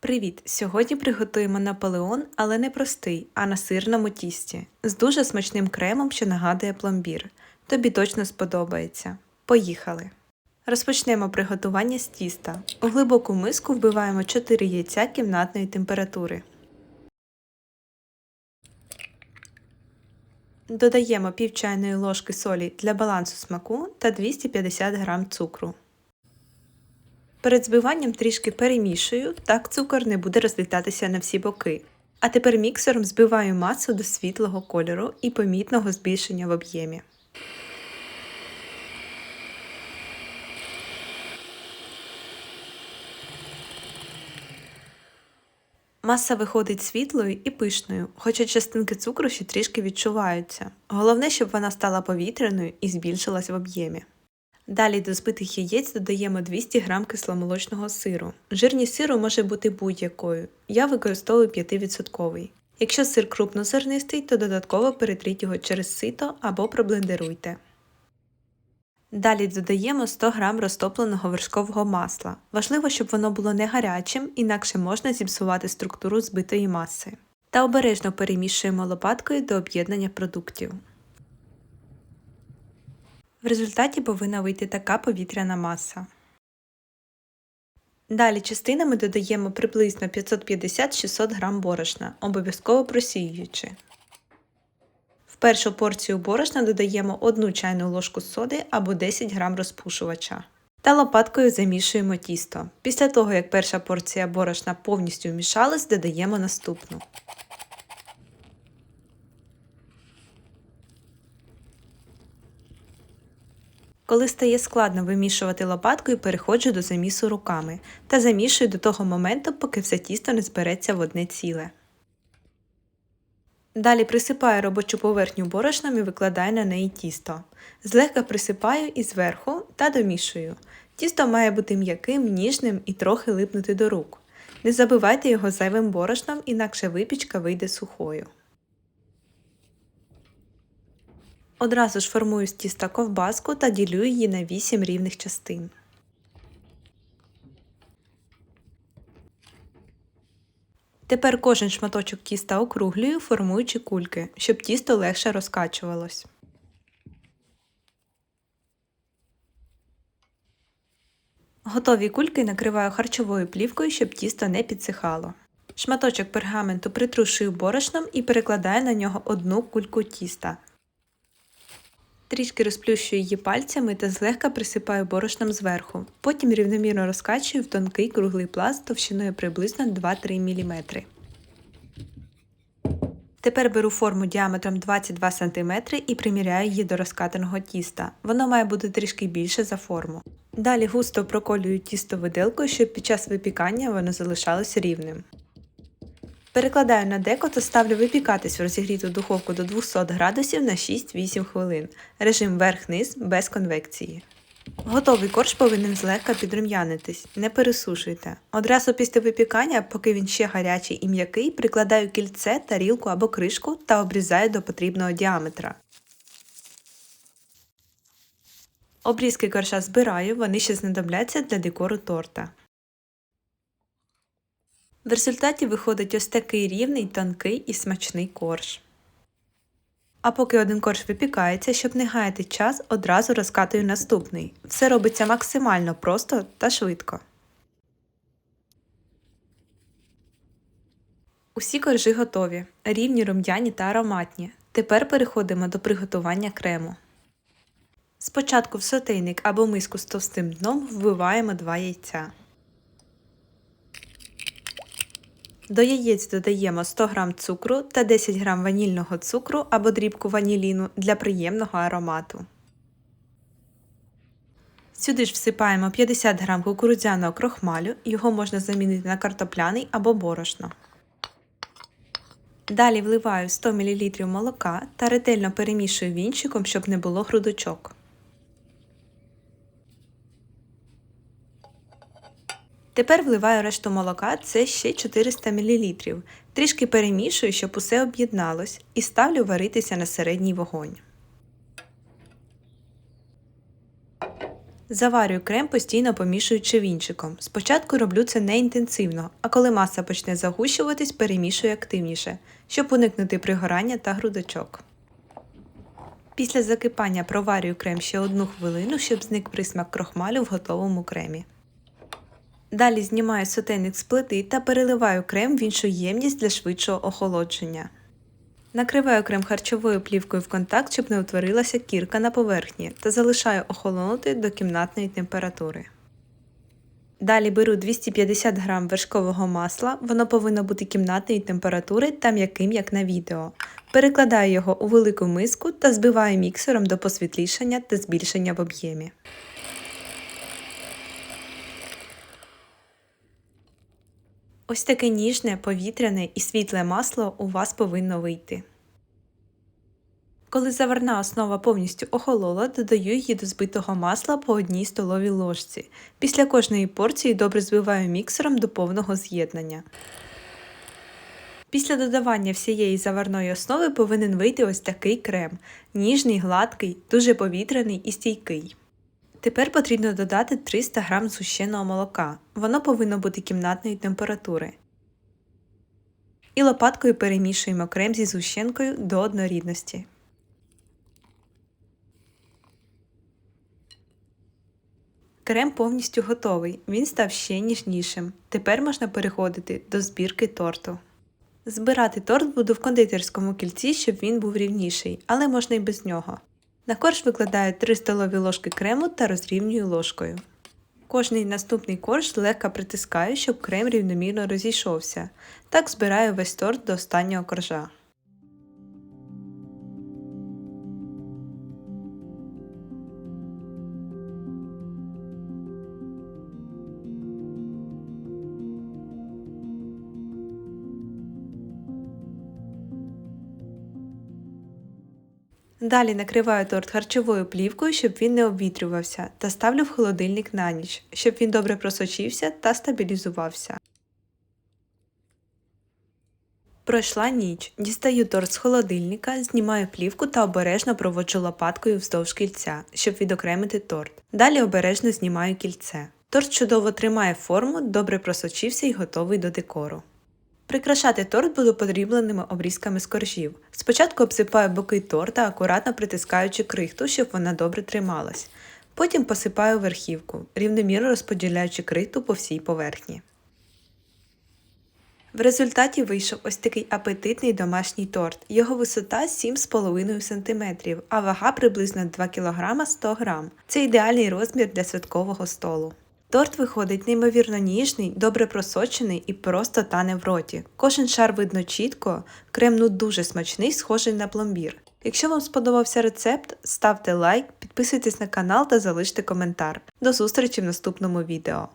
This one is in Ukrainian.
Привіт! Сьогодні приготуємо наполеон, але не простий, а на сирному тісті з дуже смачним кремом, що нагадує пломбір. Тобі точно сподобається. Поїхали! Розпочнемо приготування з тіста. У глибоку миску вбиваємо 4 яйця кімнатної температури. Додаємо пів чайної ложки солі для балансу смаку та 250 г цукру. Перед збиванням трішки перемішую, так цукор не буде розлітатися на всі боки. А тепер міксером збиваю масу до світлого кольору і помітного збільшення в об'ємі. Маса виходить світлою і пишною, хоча частинки цукру ще трішки відчуваються. Головне, щоб вона стала повітряною і збільшилась в об'ємі. Далі до збитих яєць додаємо 200 г кисломолочного сиру. Жирність сиру може бути будь-якою. Я використовую 5%. Якщо сир крупнозернистий, то додатково перетріть його через сито або проблендеруйте. Далі додаємо 100 г розтопленого вершкового масла. Важливо, щоб воно було не гарячим, інакше можна зіпсувати структуру збитої маси. Та обережно перемішуємо лопаткою до об'єднання продуктів. В результаті повинна вийти така повітряна маса. Далі частинами додаємо приблизно 550-600 г борошна, обов'язково просіюючи. В першу порцію борошна додаємо 1 чайну ложку соди або 10 г розпушувача. Та лопаткою замішуємо тісто. Після того, як перша порція борошна повністю вмішалась, додаємо наступну. Коли стає складно вимішувати лопаткою, переходжу до замісу руками та замішую до того моменту, поки все тісто не збереться в одне ціле. Далі присипаю робочу поверхню борошном і викладаю на неї тісто. Злегка присипаю і зверху та домішую. Тісто має бути м'яким, ніжним і трохи липнути до рук. Не забивайте його зайвим борошном, інакше випічка вийде сухою. Одразу ж формую з тіста ковбаску та ділю її на 8 рівних частин. Тепер кожен шматочок тіста округлюю, формуючи кульки, щоб тісто легше розкачувалось. Готові кульки накриваю харчовою плівкою, щоб тісто не підсихало. Шматочок пергаменту притрушую борошном і перекладаю на нього одну кульку тіста. Трішки розплющую її пальцями та злегка присипаю борошном зверху. Потім рівномірно розкачую в тонкий круглий пласт товщиною приблизно 2-3 мм. Тепер беру форму діаметром 22 см і приміряю її до розкатаного тіста. Воно має бути трішки більше за форму. Далі густо проколюю тісто виделкою, щоб під час випікання воно залишалось рівним. Перекладаю на деко та ставлю випікатись в розігріту духовку до 200 градусів на 6-8 хвилин. Режим верх-низ без конвекції. Готовий корж повинен злегка підрум'янитись, не пересушуйте. Одразу після випікання, поки він ще гарячий і м'який, прикладаю кільце, тарілку або кришку та обрізаю до потрібного діаметра. Обрізки коржа збираю, вони ще знадобляться для декору торта. В результаті виходить ось такий рівний, тонкий і смачний корж. А поки один корж випікається, щоб не гаяти час, одразу розкатую наступний. Все робиться максимально просто та швидко. Усі коржі готові, рівні рум'яні та ароматні. Тепер переходимо до приготування крему. Спочатку в сотейник або миску з товстим дном вбиваємо 2 яйця. До яєць додаємо 100 г цукру та 10 г ванільного цукру або дрібку ваніліну для приємного аромату. Сюди ж всипаємо 50 г кукурудзяного крохмалю, його можна замінити на картопляний або борошно. Далі вливаю 100 мл молока та ретельно перемішую вінчиком, щоб не було грудочок. Тепер вливаю решту молока, це ще 400 мл. Трішки перемішую, щоб усе об'єдналось, і ставлю варитися на середній вогонь. Заварюю крем постійно помішуючи вінчиком. Спочатку роблю це не інтенсивно, а коли маса почне загущуватись, перемішую активніше, щоб уникнути пригорання та грудочок. Після закипання проварюю крем ще одну хвилину, щоб зник присмак крохмалю в готовому кремі. Далі знімаю сотейник з плити та переливаю крем в іншу ємність для швидшого охолодження. Накриваю крем харчовою плівкою в контакт, щоб не утворилася кірка на поверхні, та залишаю охолонути до кімнатної температури. Далі беру 250 г вершкового масла, воно повинно бути кімнатної температури та м'яким, як на відео. Перекладаю його у велику миску та збиваю міксером до посвітлішання та збільшення в об'ємі. Ось таке ніжне, повітряне і світле масло у вас повинно вийти. Коли заварна основа повністю охолола, додаю її до збитого масла по одній столовій ложці. Після кожної порції добре збиваю міксером до повного з'єднання. Після додавання всієї заварної основи повинен вийти ось такий крем. Ніжний, гладкий, дуже повітряний і стійкий. Тепер потрібно додати 300 г згущеного молока. Воно повинно бути кімнатної температури. І лопаткою перемішуємо крем зі згущенкою до однорідності. Крем повністю готовий, він став ще ніжнішим. Тепер можна переходити до збірки торту. Збирати торт буду в кондитерському кільці, щоб він був рівніший, але можна і без нього. На корж викладаю 3 столові ложки крему та розрівнюю ложкою. Кожний наступний корж легко притискаю, щоб крем рівномірно розійшовся. Так збираю весь торт до останнього коржа. Далі накриваю торт харчовою плівкою, щоб він не обвітрювався, та ставлю в холодильник на ніч, щоб він добре просочився та стабілізувався. Пройшла ніч. Дістаю торт з холодильника, знімаю плівку та обережно проводжу лопаткою вздовж кільця, щоб відокремити торт. Далі обережно знімаю кільце. Торт чудово тримає форму, добре просочився і готовий до декору. Прикрашати торт буду подрібленими обрізками з коржів. Спочатку обсипаю боки торта, акуратно притискаючи крихту, щоб вона добре трималась. Потім посипаю верхівку, рівномірно розподіляючи крихту по всій поверхні. В результаті вийшов ось такий апетитний домашній торт. Його висота 7,5 см, а вага приблизно 2 кг 100 г. Це ідеальний розмір для святкового столу. Торт виходить неймовірно ніжний, добре просочений і просто тане в роті. Кожен шар видно чітко, крем ну дуже смачний, схожий на пломбір. Якщо вам сподобався рецепт, ставте лайк, підписуйтесь на канал та залиште коментар. До зустрічі в наступному відео.